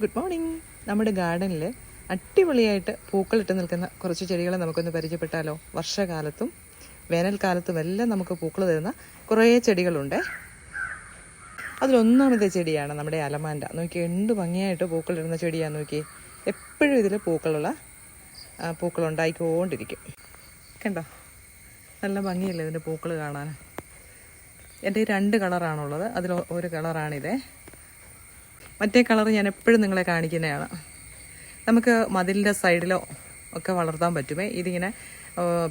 Good morning നമ്മുടെ ഗാർഡനിൽ അടിപൊളിയായിട്ട് പൂക്കളിട്ട് നിൽക്കുന്ന കുറച്ച് ചെടികളെ നമുക്കൊന്ന് പരിചയപ്പെട്ടാലോ? വർഷകാലത്തും വേനൽക്കാലത്തും എല്ലാം നമുക്ക് പൂക്കൾ തരുന്ന കുറേ ചെടികളുണ്ട്. അതിലൊന്നാമത്തെ ചെടിയാണ് നമ്മുടെ അലമാൻഡ. നോക്കി എന്ത് ഭംഗിയായിട്ട് പൂക്കളിടുന്ന ചെടിയാണ് നോക്കി എപ്പോഴും ഇതിൽ പൂക്കളുള്ള പൂക്കളുണ്ടായിക്കൊണ്ടിരിക്കും കണ്ടോ? നല്ല ഭംഗിയല്ലേ ഇതിന്റെ പൂക്കൾ കാണാൻ എന്റെ രണ്ട് കളറാണുള്ളത്. അതിൽ ഒരു കളറാണിത്. മറ്റേ കളർ ഞാൻ എപ്പോഴും നിങ്ങളെ കാണിക്കുന്നതാണ്. നമുക്ക് മതിലിന്റെ സൈഡിലോ ഒക്കെ വളർത്താൻ പറ്റുമേ? ഇതിങ്ങനെ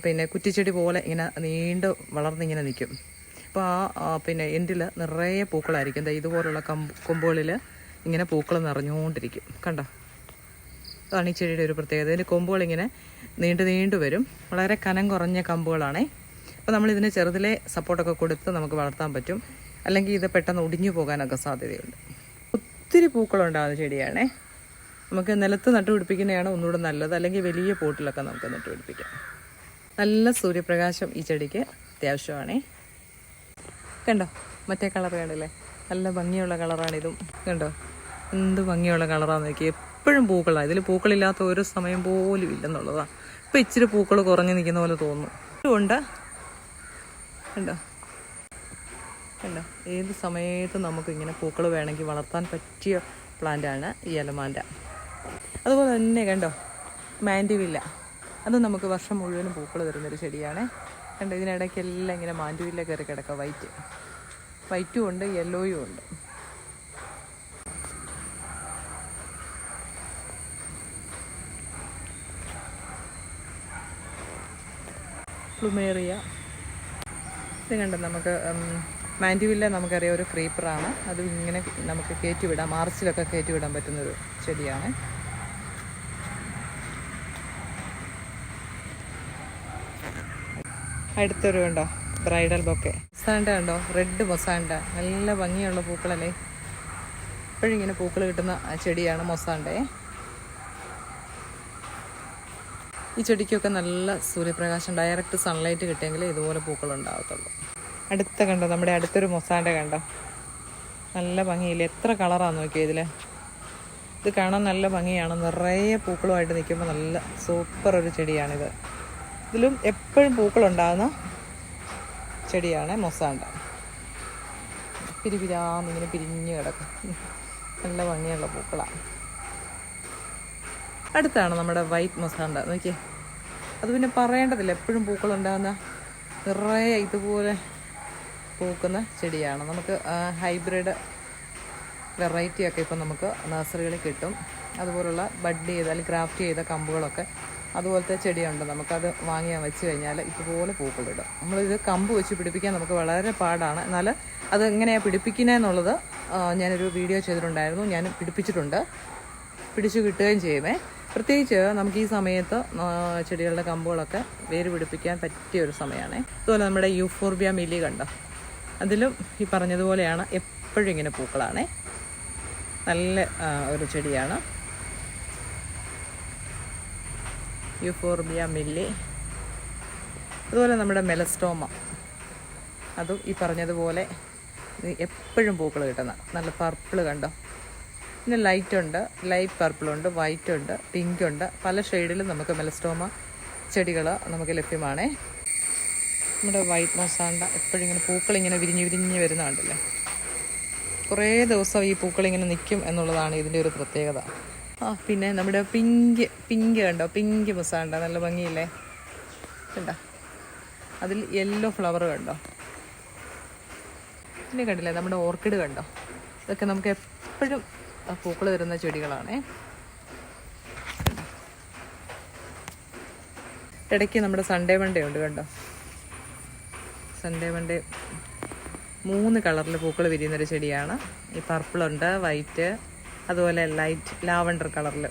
പിന്നെ കുറ്റിച്ചെടി പോലെ ഇങ്ങനെ നീണ്ട് വളർന്നിങ്ങനെ നിൽക്കും. അപ്പോൾ ആ പിന്നെ എൻഡിൽ നിറയെ പൂക്കളായിരിക്കും. ഇതുപോലുള്ള കമ്പ് കൊമ്പുകളിൽ ഇങ്ങനെ പൂക്കൾ നിറഞ്ഞുകൊണ്ടിരിക്കും കണ്ടോ? അതാണ് ചെടിയുടെ ഒരു പ്രത്യേകത. ഇതിന്റെ കൊമ്പുകളിങ്ങനെ നീണ്ടു നീണ്ടു വരും. വളരെ കനം കുറഞ്ഞ കമ്പുകളാണേ. അപ്പോൾ നമ്മൾ ഇതിന് ചെറുതിലെ സപ്പോർട്ടൊക്കെ കൊടുത്ത് നമുക്ക് വളർത്താൻ പറ്റും. അല്ലെങ്കിൽ ഇത് പെട്ടെന്ന് ഒടിഞ്ഞു പോകാനൊക്കെ സാധ്യതയുണ്ട്. ഒത്തിരി പൂക്കളുണ്ടാകുന്ന ചെടിയാണേ. നമുക്ക് നിലത്ത് നട്ടുപിടിപ്പിക്കുന്നതാണ് ഒന്നുകൂടെ നല്ലത്. അല്ലെങ്കിൽ വലിയ പോട്ടിലൊക്കെ നമുക്ക് നട്ടുപിടിപ്പിക്കാം. നല്ല സൂര്യപ്രകാശം ഈ ചെടിക്ക് അത്യാവശ്യമാണേ. കണ്ടോ? മറ്റേ കളർ കണ്ടില്ലേ? നല്ല ഭംഗിയുള്ള കളറാണിതും കണ്ടോ? എന്ത് ഭംഗിയുള്ള കളറാണെന്ന് നോക്കി എപ്പോഴും പൂക്കളാണ് ഇതിൽ പൂക്കളില്ലാത്ത ഒരു സമയം പോലും ഇല്ലെന്നുള്ളതാണ് ഇപ്പം ഇച്ചിരി പൂക്കൾ കുറഞ്ഞു നിൽക്കുന്ന പോലെ തോന്നുന്നു. ഉണ്ട് കണ്ടോ? കണ്ടോ? ഏത് സമയത്ത് നമുക്ക് ഇങ്ങനെ പൂക്കൾ വേണമെങ്കിൽ വളർത്താൻ പറ്റിയ പ്ലാന്റാണ് ഈ അലമാൻഡ അതുപോലെ തന്നെ കണ്ടോ? മാൻഡിവില്ല. അത് നമുക്ക് വർഷം മുഴുവനും പൂക്കൾ തരുന്നൊരു ചെടിയാണ്. കണ്ടോ? ഇതിനിടയ്ക്കെല്ലാം ഇങ്ങനെ മാൻഡിവില്ല കയറി കിടക്കുക. വൈറ്റ്. വൈറ്റും ഉണ്ട് യെല്ലോയും ഉണ്ട്. പ്ലുമേറിയ. ഇത് കണ്ടോ? നമുക്ക് മാൻഡിവില്ല നമുക്കറിയാം ഒരു ക്രീപ്പറാണ്. അത് ഇങ്ങനെ നമുക്ക് കയറ്റിവിടാം. മാർച്ചിലൊക്കെ കയറ്റിവിടാൻ പറ്റുന്നൊരു ചെടിയാണ്. അടുത്തൊരു കണ്ടോ? Bridal bouquet. മൊസാൻഡ കണ്ടോ? Red mussaenda. നല്ല ഭംഗിയുള്ള പൂക്കളല്ലേ? എപ്പോഴും ഇങ്ങനെ പൂക്കൾ കിട്ടുന്ന ചെടിയാണ് മൊസാൻഡേ ഈ ചെടിക്കൊക്കെ നല്ല സൂര്യപ്രകാശം ഡയറക്റ്റ് സൺലൈറ്റ് കിട്ടിയെങ്കിൽ ഇതുപോലെ പൂക്കൾ ഉണ്ടാകത്തുള്ളൂ. അടുത്ത കണ്ടോ? നമ്മുടെ അടുത്തൊരു മൊസാന്റെ കണ്ടോ? നല്ല ഭംഗിയില്ല? എത്ര കളറാണ് നോക്കിയത് ഇതിൽ ഇത് കാണാൻ നല്ല ഭംഗിയാണ്. നിറയെ പൂക്കളുമായിട്ട് നിൽക്കുമ്പോൾ നല്ല സൂപ്പർ ഒരു ചെടിയാണിത്. ഇതിലും എപ്പോഴും പൂക്കളുണ്ടാകുന്ന ചെടിയാണ് മൊസാണ്ട. പിരിപിരാന്നിങ്ങനെ പിരിഞ്ഞു കിടക്കും. നല്ല ഭംഗിയുള്ള പൂക്കളാണ് അടുത്താണ് നമ്മുടെ വൈറ്റ് മൊസാണ്ട. നോക്കിയേ. അത് പിന്നെ പറയേണ്ടതില്ല. എപ്പോഴും പൂക്കളുണ്ടാകുന്ന നിറയെ ഇതുപോലെ പൂക്കുന്ന ചെടിയാണ്. നമുക്ക് ഹൈബ്രിഡ് വെറൈറ്റിയൊക്കെ ഇപ്പം നമുക്ക് നഴ്സറികളിൽ കിട്ടും. അതുപോലുള്ള ബഡ് ചെയ്ത അല്ലെങ്കിൽ ക്രാഫ്റ്റ് ചെയ്ത കമ്പുകളൊക്കെ അതുപോലത്തെ ചെടിയുണ്ട്. നമുക്കത് വാങ്ങിയാൽ വെച്ച് കഴിഞ്ഞാൽ ഇതുപോലെ പൂക്കളിടും നമ്മളിത് കമ്പ് വെച്ച് പിടിപ്പിക്കാൻ നമുക്ക് വളരെ പാടാണ്. എന്നാൽ അത് എങ്ങനെയാണ് പിടിപ്പിക്കുന്നതെന്നുള്ളത് ഞാനൊരു വീഡിയോ ചെയ്തിട്ടുണ്ടായിരുന്നു. ഞാൻ പിടിപ്പിച്ചിട്ടുണ്ട്. പിടിച്ചു കിട്ടുകയും ചെയ്യുമേ. പ്രത്യേകിച്ച് നമുക്ക് ഈ സമയത്ത് ചെടികളുടെ കമ്പുകളൊക്കെ വേര് പിടിപ്പിക്കാൻ പറ്റിയ ഒരു സമയമാണ്. അതുപോലെ നമ്മുടെ യൂഫോർബിയ മില്ലി കണ്ടോ? അതിലും ഈ പറഞ്ഞതുപോലെയാണ് എപ്പോഴും ഇങ്ങനെ പൂക്കളാണ്. നല്ല ഒരു ചെടിയാണ്. യൂഫോർബിയ മില്ലി അതുപോലെ നമ്മുടെ മെലസ്റ്റോമ അതും ഈ പറഞ്ഞതുപോലെ എപ്പോഴും പൂക്കൾ കിട്ടുന്ന നല്ല പർപ്പിൾ കണ്ടോ? പിന്നെ ലൈറ്റ് ഉണ്ട് ലൈറ്റ് പർപ്പിളുണ്ട് വൈറ്റ് ഉണ്ട് പിങ്ക് ഉണ്ട്. പല ഷെയ്ഡിലും നമുക്ക് മെലസ്റ്റോമ ചെടികൾ നമുക്ക് ലഭ്യമാണേ. നമ്മുടെ വൈറ്റ് മോസാണ്ട എപ്പോഴും ഇങ്ങനെ പൂക്കളിങ്ങനെ വിരിഞ്ഞ് വിരിഞ്ഞ് വരുന്നതാണ്ടല്ലേ? കുറേ ദിവസം ഈ പൂക്കളിങ്ങനെ നിൽക്കും എന്നുള്ളതാണ് ഇതിന്റെ ഒരു പ്രത്യേകത. ആ പിന്നെ നമ്മുടെ പിങ്ക് പിങ്ക് കണ്ടോ? പിങ്ക് മൊസാണ്ട നല്ല ഭംഗിയില്ലേ? കണ്ടോ? അതിൽ യെല്ലോ ഫ്ലവർ കണ്ടോ? പിന്നെ കണ്ടില്ലേ? നമ്മുടെ ഓർക്കിഡ് കണ്ടോ? ഇതൊക്കെ നമുക്ക് എപ്പോഴും പൂക്കൾ തരുന്ന ചെടികളാണേ. ഇടയ്ക്ക് നമ്മുടെ സൺഡേ മൺഡേ ഉണ്ട് കണ്ടോ? സൺഡേ മൂന്ന് കളറിൽ പൂക്കൾ വിരിയുന്നൊരു ചെടിയാണ്. ഈ പർപ്പിളുണ്ട് വൈറ്റ് അതുപോലെ ലൈറ്റ് ലാവണ്ടർ കളറിൽ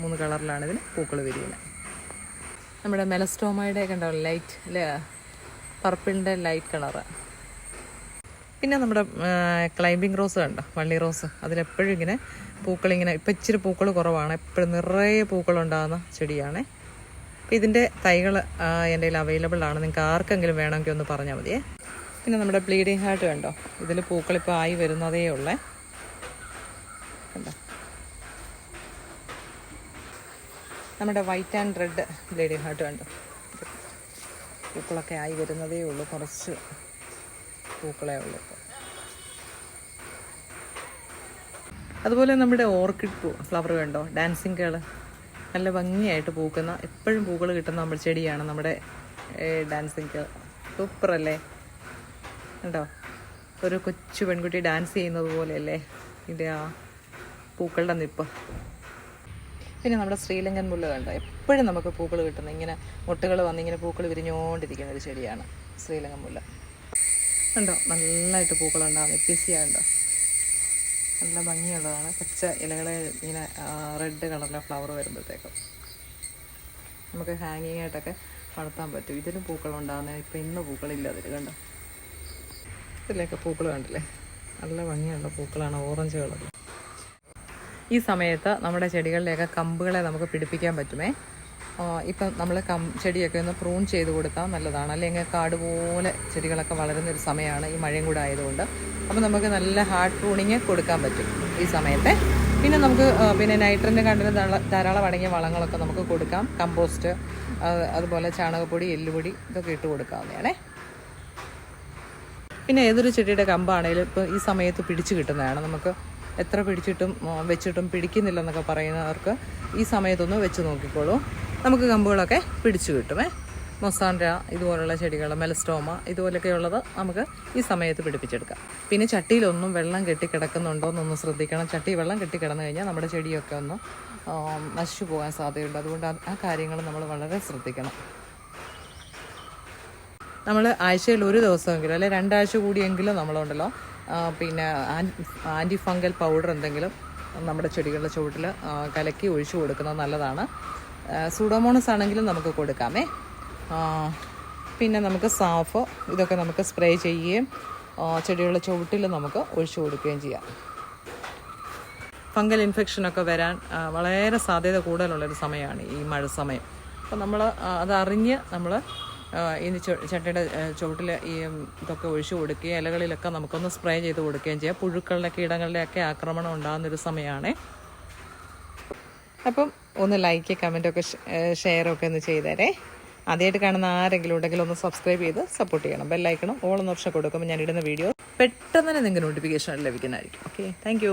മൂന്ന് കളറിലാണ് ഇതിന് പൂക്കൾ വിരിയുന്നത് നമ്മുടെ മെലസ്റ്റോമയുടെ കണ്ടോ ലൈറ്റ് അല്ലേ പർപ്പിളിന്റെ ലൈറ്റ് കളറ്. പിന്നെ നമ്മുടെ ക്ലൈമ്പിംഗ് റോസ് കണ്ടോ? വള്ളി റോസ്. അതിലെപ്പോഴും ഇങ്ങനെ പൂക്കളിങ്ങനെ ഇപ്പം ഇച്ചിരി പൂക്കൾ കുറവാണ്. എപ്പോഴും നിറയെ പൂക്കളുണ്ടാകുന്ന ചെടിയാണ്. അപ്പോൾ ഇതിന്റെ തൈകൾ എന്റെ കയ്യിൽ അവൈലബിൾ ആണ്. നിങ്ങൾക്ക് ആർക്കെങ്കിലും വേണമെങ്കിൽ ഒന്ന് പറഞ്ഞാൽ മതിയേ. പിന്നെ നമ്മുടെ ബ്ലീഡിങ് ഹാർട്ട് കണ്ടോ? ഇതിൽ പൂക്കളിപ്പോൾ ആയി വരുന്നതേ ഉള്ളേ. കണ്ടോ? നമ്മുടെ white and red bleeding heart കണ്ടോ? പൂക്കളൊക്കെ ആയി വരുന്നതേ ഉള്ളൂ. കുറച്ച് പൂക്കളേ ഉള്ളൂ ഇപ്പോൾ അതുപോലെ നമ്മുടെ ഓർക്കിഡ് പൂ ഫ്ലവർ കണ്ടോ? ഡാൻസിങ് കേൾ നല്ല ഭംഗിയായിട്ട് പൂക്കുന്ന എപ്പോഴും പൂക്കൾ കിട്ടുന്ന നമ്മൾ ചെടിയാണ് നമ്മുടെ ഡാൻസിങ് സൂപ്പറല്ലേ? കണ്ടോ? ഒരു കൊച്ചു പെൺകുട്ടി ഡാൻസ് ചെയ്യുന്നത് പോലെയല്ലേ ഇതിന്റെ ആ പൂക്കളുടെ നിപ്പ്. പിന്നെ നമ്മുടെ ശ്രീലങ്കൻ മുല്ല കണ്ടോ? എപ്പോഴും നമുക്ക് പൂക്കൾ കിട്ടുന്ന ഇങ്ങനെ മുട്ടുകൾ വന്ന് ഇങ്ങനെ പൂക്കൾ വിരിഞ്ഞുകൊണ്ടിരിക്കുന്ന ഒരു ചെടിയാണ് ശ്രീലങ്കൻ മുല്ല കണ്ടോ? നല്ലതായിട്ട് പൂക്കളുണ്ടാകും എപ്പിസിയുണ്ടോ നല്ല ഭംഗിയുള്ളതാണ്. പച്ച ഇലകൾ ഇങ്ങനെ റെഡ് കളറിലെ ഫ്ലവർ വരുമ്പോഴത്തേക്കും നമുക്ക് ഹാങ്ങിങ് ആയിട്ടൊക്കെ വളർത്താൻ പറ്റും. ഇതിലും പൂക്കളുണ്ടാകുന്ന ഇപ്പം ഇന്ന് പൂക്കളില്ല അതിൽ കണ്ടോ? ഇതിലൊക്കെ പൂക്കൾ കണ്ടില്ലേ? നല്ല ഭംഗിയുള്ള പൂക്കളാണ് ഓറഞ്ച് കളർ ഈ സമയത്ത് നമ്മുടെ ചെടികളിലെയൊക്കെ കമ്പുകളെ നമുക്ക് പിടിപ്പിക്കാൻ പറ്റുമേ? ഇപ്പം നമ്മൾ കം ചെടിയൊക്കെ ഒന്ന് പ്രൂൺ ചെയ്ത് കൊടുത്താൽ നല്ലതാണ്. അല്ലെങ്കിൽ കാട് പോലെ ചെടികളൊക്കെ വളരുന്ന ഒരു സമയമാണ് ഈ മഴയും കൂടെ ആയതുകൊണ്ട്. അപ്പോൾ നമുക്ക് നല്ല ഹാർഡ് പ്രൂണിങ് കൊടുക്കാൻ പറ്റും ഈ സമയത്തെ. പിന്നെ നമുക്ക് പിന്നെ നൈട്രന്റെ കണ്ടിന് ധാരാളം അടങ്ങിയ വളങ്ങളൊക്കെ നമുക്ക് കൊടുക്കാം. കമ്പോസ്റ്റ് അതുപോലെ ചാണകപ്പൊടി എല്ലുപൊടി ഇതൊക്കെ ഇട്ട് കൊടുക്കാവുന്നതാണേ. പിന്നെ ഏതൊരു ചെടിയുടെ കമ്പാണേലും ഇപ്പോൾ ഈ സമയത്ത് പിടിച്ചു കിട്ടുന്നതാണ്. നമുക്ക് എത്ര പിടിച്ചിട്ടും വെച്ചിട്ടും പിടിക്കുന്നില്ലെന്നൊക്കെ പറയുന്നവർക്ക് ഈ സമയത്തൊന്ന് വെച്ച് നോക്കിക്കോളൂ. നമുക്ക് കമ്പുകളൊക്കെ പിടിച്ചു കിട്ടുമേ. മൊസാൻഡ ഇതുപോലുള്ള ചെടികൾ മെലസ്റ്റോമ ഇതുപോലൊക്കെയുള്ളത് നമുക്ക് ഈ സമയത്ത് പിടിപ്പിച്ചെടുക്കാം. പിന്നെ ചട്ടിയിലൊന്നും വെള്ളം കെട്ടിക്കിടക്കുന്നുണ്ടോ എന്നൊന്ന് ശ്രദ്ധിക്കണം. ചട്ടി വെള്ളം കെട്ടിക്കിടന്നു കഴിഞ്ഞാൽ നമ്മുടെ ചെടിയൊക്കെ ഒന്ന് നശിച്ചു പോകാൻ സാധ്യതയുണ്ട്. അതുകൊണ്ട് ആ കാര്യങ്ങൾ നമ്മൾ വളരെ ശ്രദ്ധിക്കണം. നമ്മൾ ആഴ്ചയിൽ ഒരു ദിവസമെങ്കിലും അല്ലെ രണ്ടാഴ്ച കൂടിയെങ്കിലും നമ്മളുണ്ടല്ലോ. പിന്നെ ആന്റി ഫംഗൽ പൗഡർ എന്തെങ്കിലും നമ്മുടെ ചെടികളുടെ ചുവട്ടിൽ കലക്കി ഒഴിച്ചു കൊടുക്കുന്നത് നല്ലതാണ്. സൂഡോമോണസ് ആണെങ്കിലും നമുക്ക് കൊടുക്കാമേ. പിന്നെ നമുക്ക് സാഫോ ഇതൊക്കെ നമുക്ക് സ്പ്രേ ചെയ്യുകയും ചെടികളുടെ ചുവട്ടിൽ നമുക്ക് ഒഴിച്ചു കൊടുക്കുകയും ചെയ്യാം. ഫംഗൽ ഇൻഫെക്ഷനൊക്കെ വരാൻ വളരെ സാധ്യത കൂടുതലുള്ളൊരു സമയമാണ് ഈ മഴ സമയം. അപ്പോൾ നമ്മൾ അതറിഞ്ഞ് നമ്മൾ ഈ ചട്ടിയുടെ ചുവട്ടിൽ ഈ ഇതൊക്കെ ഒഴിച്ചു കൊടുക്കുകയും ഇലകളിലൊക്കെ നമുക്കൊന്ന് സ്പ്രേ ചെയ്ത് കൊടുക്കുകയും ചെയ്യാം. പുഴുക്കളുടെ കീടങ്ങളുടെയൊക്കെ ആക്രമണം ഉണ്ടാകുന്നൊരു സമയമാണേ. അപ്പം ഒന്ന് ലൈക്ക് കമന്റൊക്കെ ഷെയറൊക്കെ ഒന്ന് ചെയ്തേരേ. ആദ്യമായിട്ട് കാണുന്ന ആരെങ്കിലും ഉണ്ടെങ്കിൽ ഒന്ന് സബ്സ്ക്രൈബ് ചെയ്ത് സപ്പോർട്ട് ചെയ്യണം. ബെല്ലൈക്കണം ഓൾ ഓപ്ഷൻ കൊടുക്കുമ്പോൾ ഞാൻ ഇടുന്ന വീഡിയോ പെട്ടെന്ന് തന്നെ നിങ്ങൾക്ക് നോട്ടിഫിക്കേഷൻ ലഭിക്കുന്നതായിരിക്കും. Okay thank